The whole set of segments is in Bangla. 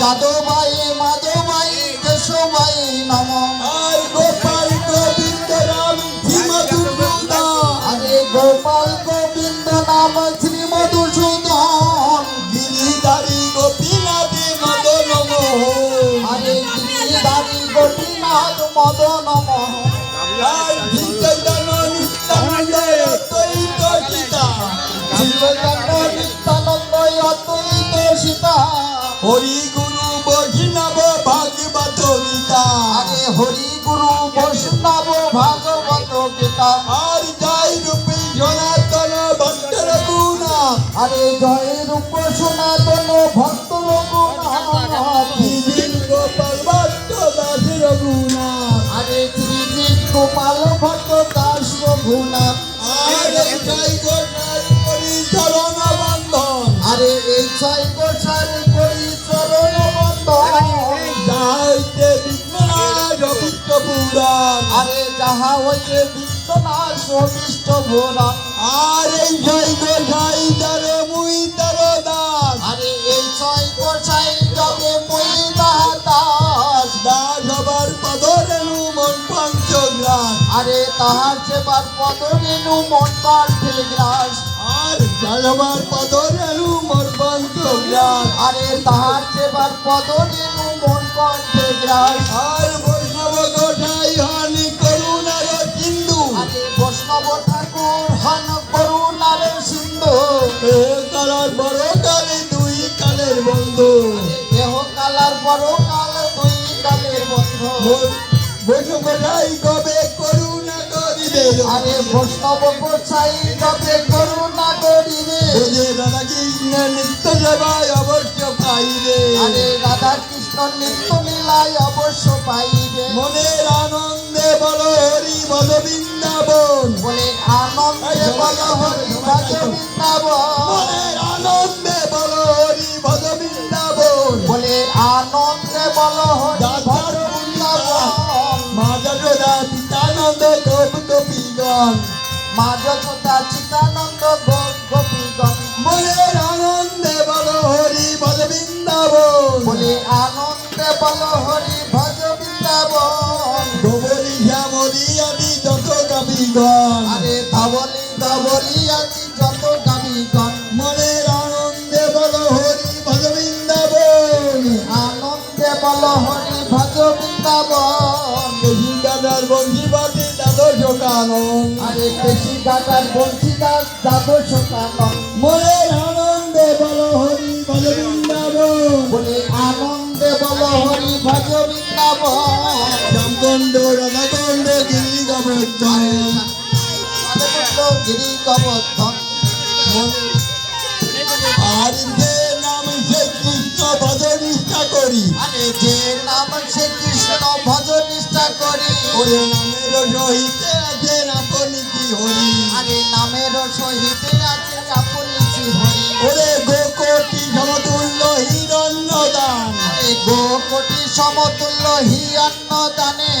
যাদবাই মাধবাই কেশবাই নম। আর গোপাল গোবিন্দ রাম শ্রীমধুসূদন। আরে গোপাল গোবিন্দ নাম শ্রী গিরিধারী গোপীনাথে মদন আরে গিরিধারী গোপীনাথ মদন মোহন আর নিত্যানন্দ অদ্বৈত সীতা। শ্রীচৈতন্য নিত্যানন্দ অদ্বৈত সীতা। হরি আরে হরি গুরু বৈষ্ণব ভাগবত গীতা। আর যাই রূপে সনাতন ভক্তর গুণা আরে জয় রূপ সনাতন ভক্ত রঘুনাথ। গোপাল ভক্ত আরে গোপাল দাস রঘুনাথ। আর জয় গোসাই করি চরণ বন্ধন। আরে এই ছয় গোসার আরে যাহা হইতে বিশ্বনাশ অভিষ্ট ভোরা আর এই জয় গোসাই তার মুই তার দাস। আরে এই ছয় গোসাই যাবে মহিলা দাস। দাস হবার পদরেণু মন পঞ্চগ্রাস। আরে তাহার সেবার পদরেণু মন গ্রাস আর জালবার পদরেণু মোর পঞ্চগ্রাস। আরে তাহার সেবার পদরেণু মন আর কালার দুই কালের বন্ধু। বৈ- কবে করুণা করিবে? আরে বৈষ্ণব গোসাই তবে করুণা করিবে? বোঝে রাধা কৃষ্ণ নিত্য সেবায় অবশ্য পাইবে। আরে রাধা কৃষ্ণ নিত্য লীলায় অবশ্য পাইবে। মনের আনন্দে বল হরি বল বৃন্দাবন। বলে আনন্দে বল হরি ভজ বৃন্দাবন। আরে ধাবলি ধাবলি আছি যত গামীগণ মনের আনন্দে বল হরি বল বৃন্দাবন। আনন্দে বল হরি ভজ বৃন্দাবন। কেশু দ্বাদশ কানন। আরে বেশি গাটার বংশীদার দ্বাদশ কানন। মনের আনন্দে বল হরি বল বৃন্দাবন। বলে আনন্দে বল হরি ভজ বৃন্দাবন। শ্যামকণ্ড রাধাকণ্ড গিরি গোবর্ধন আনন্দ গিরি আর যে নাম সে কৃষ্ণ ভজ নিষ্ঠা করি। আরে যে নাম সে কৃষ্ণ ভজ নিষ্ঠা করি। ওরে নামের সহিতে আছে আপনি কি হরি? আরে নামের সহিত আছে আপনি শ্রী হরি? ওরে গোকটি কোটি সমতুল্য হি অন্ন দানে।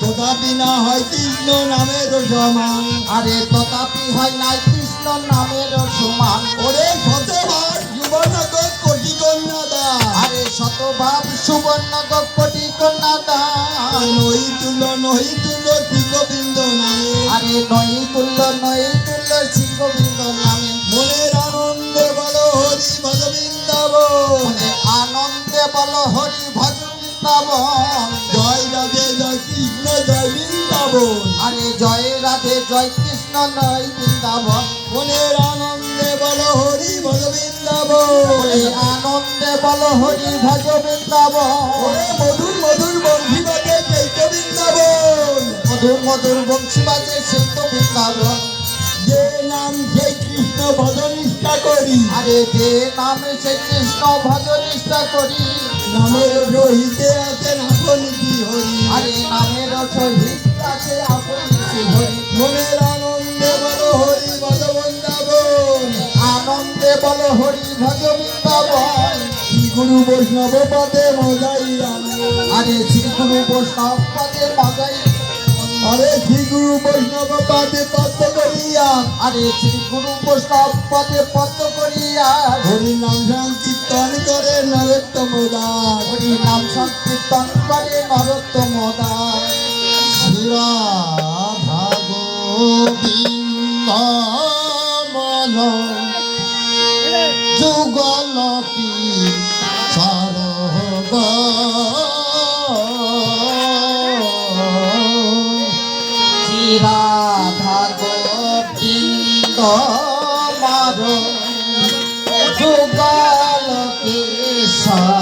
তথাপি না হয় কৃষ্ণ নামের সমান। আরে তথাপি হয় নাই কৃষ্ণ নামের সমান। ওরে শতবার যুবনগ কোটি কন্যা দান আরে শতভাব সুবর্ণ কোটি কন্যা দান নহি তুল্য নহি তুল্য শ্রী গোবিন্দ নামে। আরে নই তুল্য নই তুল্য শ্রী গোবিন্দ নামে। মনের আনন্দে বল হরি ভজ বৃন্দাবন। মনে আনন্দে জয় কৃষ্ণ নয় বৃন্দাবন। মনের আনন্দে বল হরি ভজ বৃন্দাবন। আনন্দে বল হরি ভজ বৃন্দাবন। মধুর মধুর বংশী বাজে চৈত বৃন্দাবন। মধুর মধুর বংশী বাজে সেই তো বৃন্দাবন। যে নাম সেই কৃষ্ণ ভজ নিষ্ঠা করি। আরে যে নামে সে কৃষ্ণ ভজ নিষ্ঠা করি। নামের রহিতে আছেন আপনি কি হরি আরে নামের সহিত আছে আপনি পদে মজাই আরে শ্রী গুরু বৈষ্ণব পদে মজাই করিয়া। আরে শ্রী গুরু বৈষ্ণব পদে পদ্ম করিয়া। হরি নাম সংকীর্তন করে নরোত্তম দাস। হরি নাম সংকীর্তন করে নরোত্তম দাস। শ্রীরাধা sorry.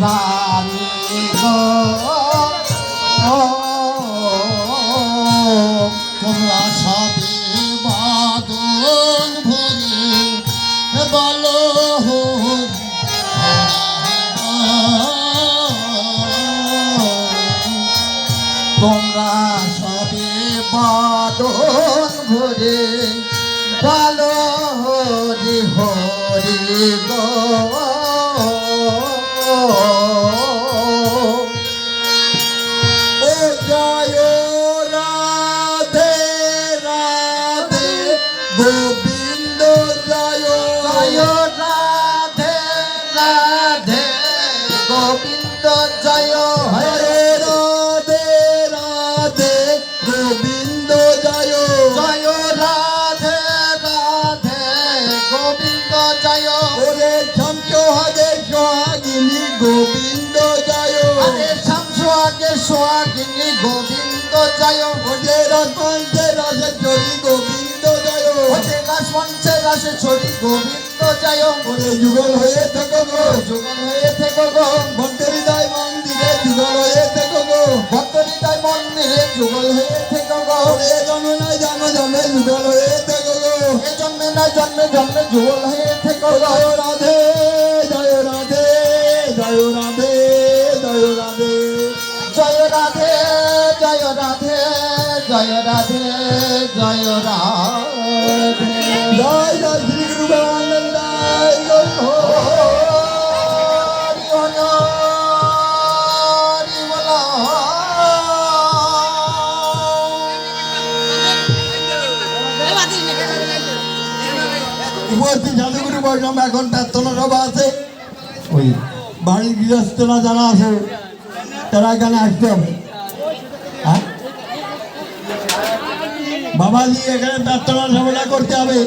রানী গো তোমরা সবে বাদন ভরে বলো তোমরা সবে বাদন ভরে, ভালো হরি হরি গো। গোবিন্দ জয় ওজে রসমঞ্চে রসে চরি গোবিন্দ জয় রাস মঞ্চে রাসে ছড়ি গোবিন্দ জয় ওরে যুগল হয়ে থাকো গো। যুগল হয়ে থেকো গো। ভক্তহৃদয় মন্দিরে যুগল হয়ে থাকো গো। ভক্তরিতায় মন্দিরে যুগল হয়ে থেকো গো। ওরে জন্মে নাই জন্মে জন্মে যুগল হয়ে থাকো গো। এ জন্মে না জন্মে জন্মে যুগল হয়ে থেকো গো। রাধে উপস্থিত বৈষ্ণব এখন প্রার্থনা সভা আছে ওই বাড়ির গৃহস্থরা যারা আছে তারা এখানে আসতে হবে বাবাজি এখানে প্রার্থনা সভাটা করতে হবে।